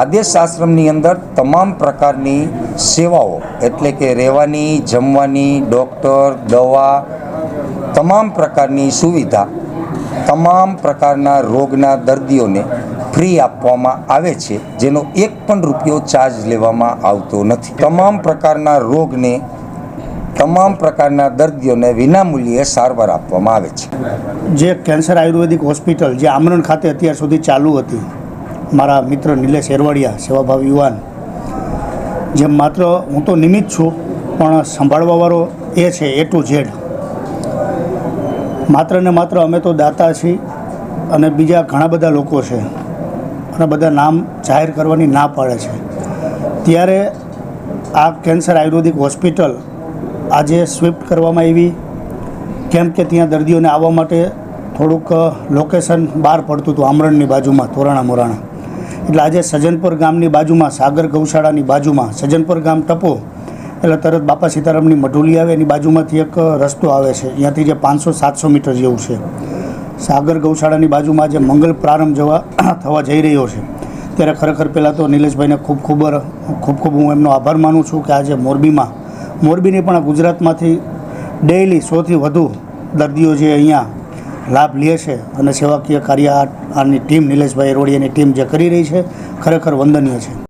આદેશ આશ્રમની અંદર તમામ પ્રકારની સેવાઓ, એટલે કે રહેવાની, જમવાની, ડૉક્ટર, દવા, તમામ પ્રકારની સુવિધા, તમામ પ્રકારના રોગના દર્દીઓને ફ્રી આપવામાં આવે છે, જેનો એક પણ રૂપિયો ચાર્જ લેવામાં આવતો નથી. તમામ પ્રકારના રોગને, તમામ પ્રકારના દર્દીઓને વિનામૂલ્યે સારવાર આપવામાં આવે છે. જે કેન્સર આયુર્વેદિક હોસ્પિટલ જે આમરણ ખાતે અત્યાર સુધી ચાલુ હતી મારા મિત્ર નિલેશ એરવાડિયા, સેવાભાવ યુવાન, જેમ માત્ર હું તો નિમિત્ત છું, પણ સંભાળવાવાળો એ છે એ ટુ ઝેડ માત્ર ને માત્ર અમે તો દાતા છીએ અને બીજા ઘણા બધા લોકો છે. અને બધા નામ જાહેર કરવાની ના પાડે છે. ત્યારે આ કેન્સર આયુર્વેદિક હોસ્પિટલ આજે સ્વિફ્ટ કરવામાં આવી. કેમ કે ત્યાં દર્દીઓને આવવા માટે થોડુંક લોકેશન બહાર પડતું હતું, આમરણની બાજુમાં, તોરાણા મોરાણા. એટલે આજે સજનપુર ગામની બાજુમાં, સાગર ગૌશાળાની બાજુમાં, સજનપુર ગામ ટપો, એટલે તરત બાપા સીતારામની મઢુલી આવે, એની બાજુમાંથી એક રસ્તો આવે છે. અહીંયાથી જે પાંચસો, સાતસો મીટર જેવું છે. સાગર ગૌશાળાની બાજુમાં જે મંગલ પ્રારંભ જવા થવા જઈ રહ્યો છે. ત્યારે ખરેખર પહેલાં તો નિલેશભાઈને ખૂબ ખૂબ ખૂબ ખૂબ હું એમનો આભાર માનું છું કે આજે મોરબીમાં, મોરબીની પણ ગુજરાતમાંથી ડેઇલી સોથી વધુ દર્દીઓ જે અહીંયા લાભ લે છે અને સેવાકીય કાર્ય આની ટીમ નિલેશભાઈ રોડિયાની ટીમ જે કરી રહી છે, ખરેખર વંદનીય છે.